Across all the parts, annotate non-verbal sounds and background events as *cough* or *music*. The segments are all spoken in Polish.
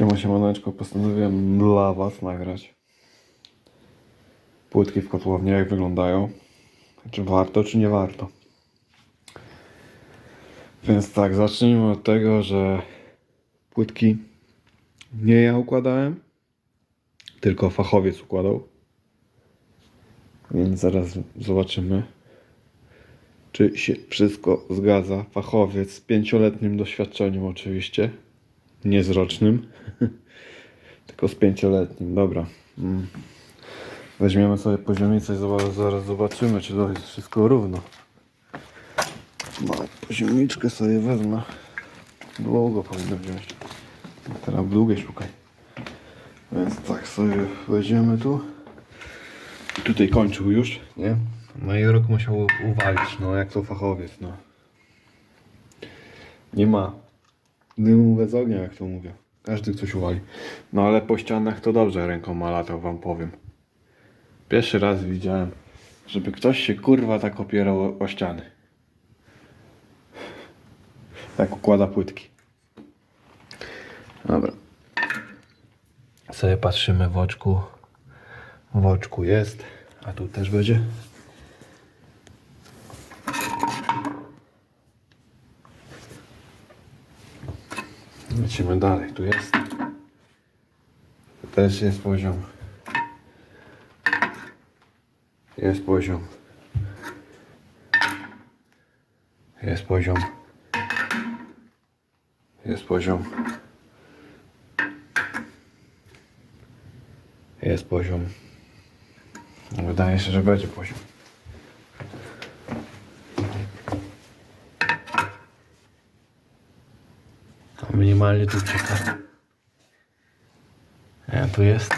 Siema, siemaneczko, postanowiłem dla was nagrać płytki w kotłowni, jak wyglądają. Czy warto, czy nie warto. Więc tak, zacznijmy od tego, że płytki nie ja układałem, tylko fachowiec układał. Więc zaraz zobaczymy, czy się wszystko zgadza. Fachowiec z pięcioletnim doświadczeniem oczywiście, nie z rocznym, *laughs* tylko z pięcioletnim. Dobra. Mm. Weźmiemy sobie poziomicę i zaraz zobaczymy, czy to jest wszystko równo. No, poziomiczkę sobie wezmę. Długo powinno wziąć. Teraz długie szukaj. Więc tak sobie weźmiemy tu. Tutaj kończył już, nie? No i rok musiał uwalić, no jak to fachowiec, no. Nie ma dymu bez ognia, jak to mówię. Każdy coś uwali. No ale po ścianach to dobrze rękoma latał, wam powiem. Pierwszy raz widziałem, żeby ktoś się kurwa tak opierał o, o ściany. Tak układa płytki. Dobra. Sobie patrzymy w oczku. W oczku jest. A tu też będzie. Lecimy dalej. Tu jest. Też jest poziom. Jest poziom. Jest poziom. Jest poziom. Jest poziom. Wydaje się, że będzie poziom. A Minimalnie tu czeka. Ja tu jest.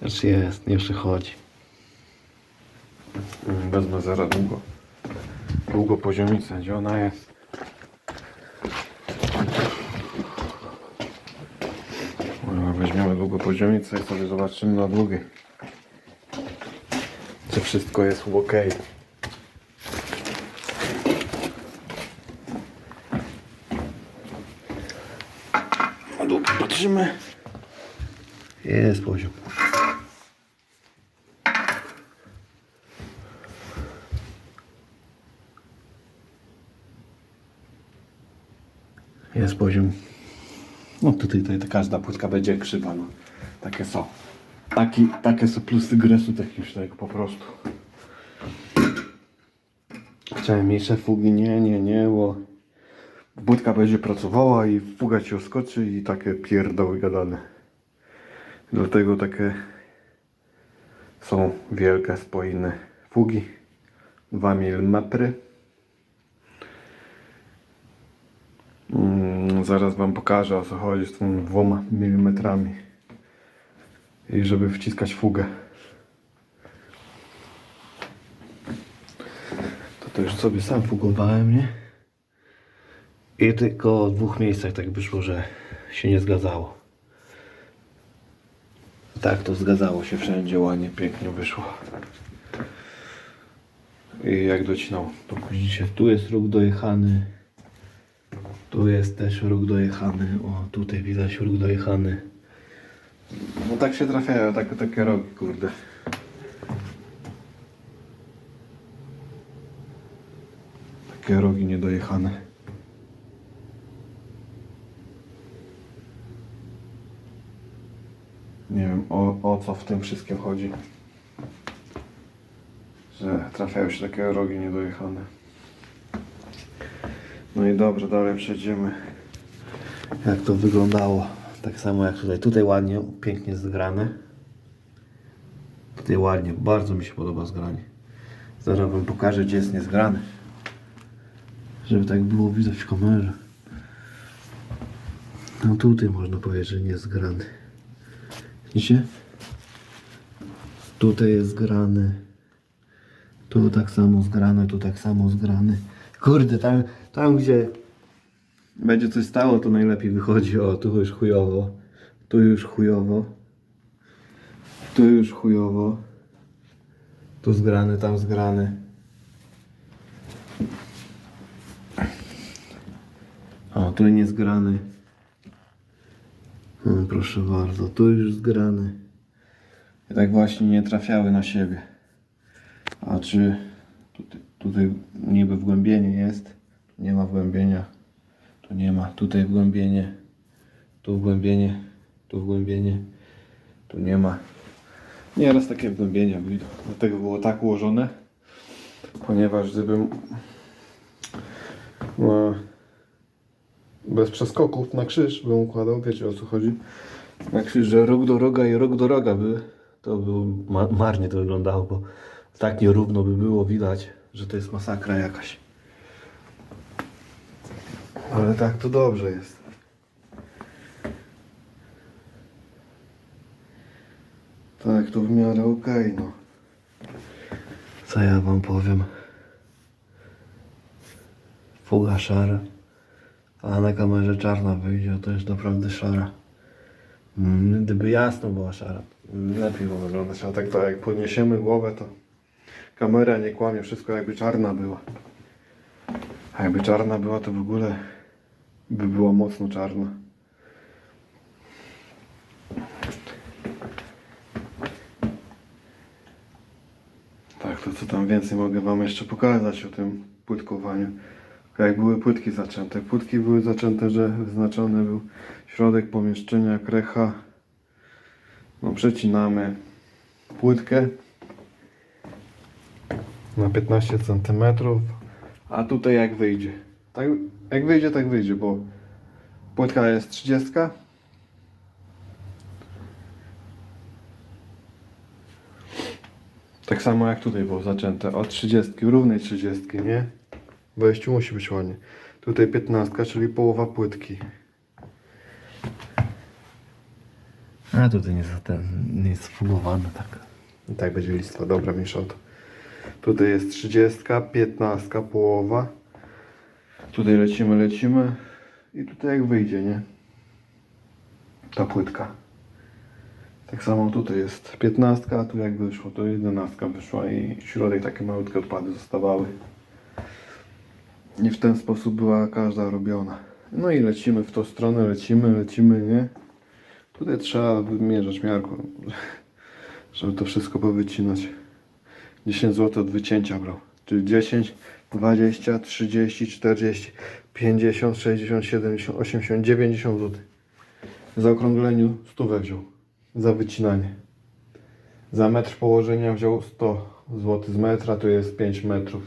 Też jest, nie przychodzi. Mm, Wezmę zaraz długo. Długo poziomicę, gdzie ona jest? Weźmiemy długo poziomicę i sobie zobaczymy na długiej. Czy wszystko jest ok. Na patrzymy. Jest poziom. Jest poziom. No tutaj, tutaj ta każda płytka będzie krzywa, no. Takie są. Taki, takie są plusy gresu technicznego po prostu. Chciałem mniejsze fugi, nie, nie, nie, bo płytka będzie pracowała i fuga ci oskoczy i takie pierdoły gadane. Dlatego takie są wielkie, spojne fugi. 2 mm. Zaraz wam pokażę o co chodzi z tą dwoma milimetrami. I żeby wciskać fugę. To już sobie sam fugowałem, nie? I tylko w dwóch miejscach tak wyszło, że się nie zgadzało. Tak, to zgadzało się wszędzie, ładnie, pięknie wyszło. I jak docinał, to widzicie, tu jest róg dojechany. Tu jest też róg dojechany. O, tutaj widać róg dojechany. No tak się trafiają, tak, takie rogi, kurde. Takie rogi niedojechane. Nie wiem o, co w tym wszystkim chodzi. Że trafiają się takie rogi niedojechane. No i dobrze, dalej przejdziemy. Jak to wyglądało. Tak samo jak tutaj. Tutaj ładnie, pięknie zgrane. Tutaj ładnie, bardzo mi się podoba zgranie. Zaraz wam pokażę, gdzie jest niezgrany. Żeby tak było widać w kamerze. No tutaj można powiedzieć, że niezgrany. Widzicie? Tutaj jest zgrany. Tu tak samo zgrane, tu tak samo zgrany. Kurde, tam, tam gdzie będzie coś stało, to najlepiej wychodzi. O, tu już chujowo. Tu już chujowo. Tu już chujowo. Tu zgrany, tam zgrany. tu nie zgrany. No, proszę bardzo, tu już zgrany. I tak właśnie nie trafiały na siebie. A czy tutaj, tutaj niby wgłębienie jest? Nie ma wgłębienia. Tu nie ma. Tutaj wgłębienie. Tu wgłębienie. Tu wgłębienie. Tu nie ma. Nieraz takie wgłębienia wyjdą. Dlatego było tak ułożone. Ponieważ gdybym no, bez przeskoków na krzyż bym układał, wiecie o co chodzi? Na krzyż, że róg do roga i róg do roga by to był ma marnie to wyglądało, bo tak nierówno by było widać, że to jest masakra jakaś. Ale tak to dobrze jest. Tak, to w miarę okej, no. Co ja wam powiem? Fuga szara. A na kamerze czarna wyjdzie, to jest naprawdę szara. Mm, Gdyby jasno była szara, lepiej wyglądać. A tak to jak podniesiemy głowę, to kamera nie kłamie, wszystko jakby czarna była. A jakby czarna była, to w ogóle by była mocno czarna. Tak, to co tam więcej mogę Wam jeszcze pokazać o tym płytkowaniu. Jak były płytki zaczęte. Płytki były zaczęte, że wyznaczony był środek pomieszczenia, krecha. No, przecinamy płytkę na 15 cm. A tutaj jak wyjdzie. Tak, jak wyjdzie, tak wyjdzie, bo płytka jest 30. Tak samo jak tutaj było zaczęte. Od 30, równej 30, nie? Wejściu musi być ładnie. Tutaj 15, czyli połowa płytki. A tutaj nie, za ten, nie jest sfugowane tak. I tak będzie listwa. Dobra, mniejsza o to. Tutaj jest 30, 15, połowa. Tutaj lecimy, lecimy. I tutaj jak wyjdzie, nie? Ta płytka. Tak samo tutaj jest 15, a tu jak wyszło, to 11 wyszła i środek takie malutkie odpady zostawały. I w ten sposób była każda robiona. No i lecimy w tą stronę, lecimy, lecimy, nie? Tutaj trzeba wymierzać miarką, *laughs* żeby to wszystko powycinać. 10 zł od wycięcia brał. Czyli 10, 20, 30, 40, 50, 60, 70, 80, 90 zł. W zaokrągleniu 100 wziął za wycinanie. Za metr położenia wziął 100 zł z metra, to jest 5 metrów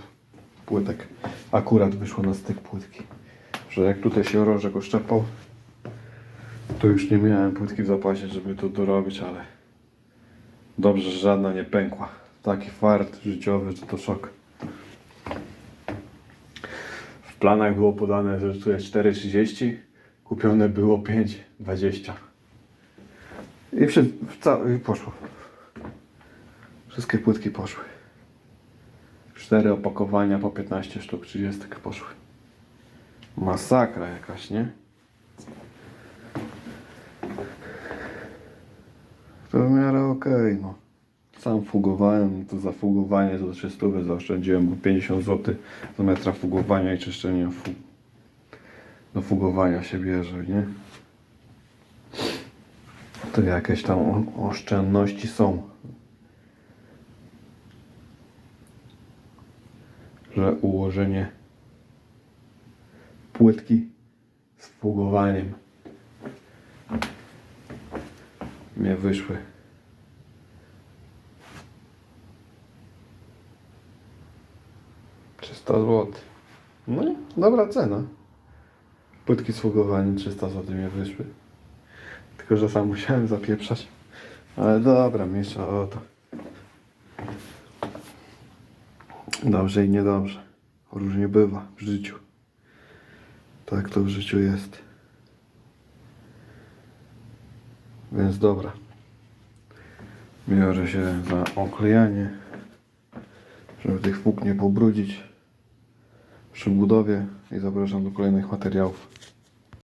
płytek. Akurat wyszło na styk płytki. Że jak tutaj się rożek oszczepał, to już nie miałem płytki w zapasie, żeby to dorobić, ale dobrze, że żadna nie pękła. Taki fart życiowy, że to szok. W planach było podane, że tu jest 4,30, kupione było 5,20. I, ca- I poszło. Wszystkie płytki poszły. Cztery opakowania po 15 sztuk 30 poszły. Masakra jakaś, nie? W miarę okej, no. Sam fugowałem, to za fugowanie to 300 zaoszczędziłem, bo 50 zł za metra fugowania i czyszczenia fu- do fugowania się bierze, nie? To jakieś tam oszczędności są. Że ułożenie płytki z fugowaniem mnie wyszły. Trzysta zł. No i dobra cena. Płytki z fugowaniem 300 zł mnie wyszły. Tylko, że sam musiałem zapieprzać. Ale dobra, mniejsza o to. Dobrze i niedobrze. Różnie bywa w życiu. Tak to w życiu jest. Więc dobra. Biorę się za oklejanie, żeby tych fug nie pobrudzić przy budowie i zapraszam do kolejnych materiałów.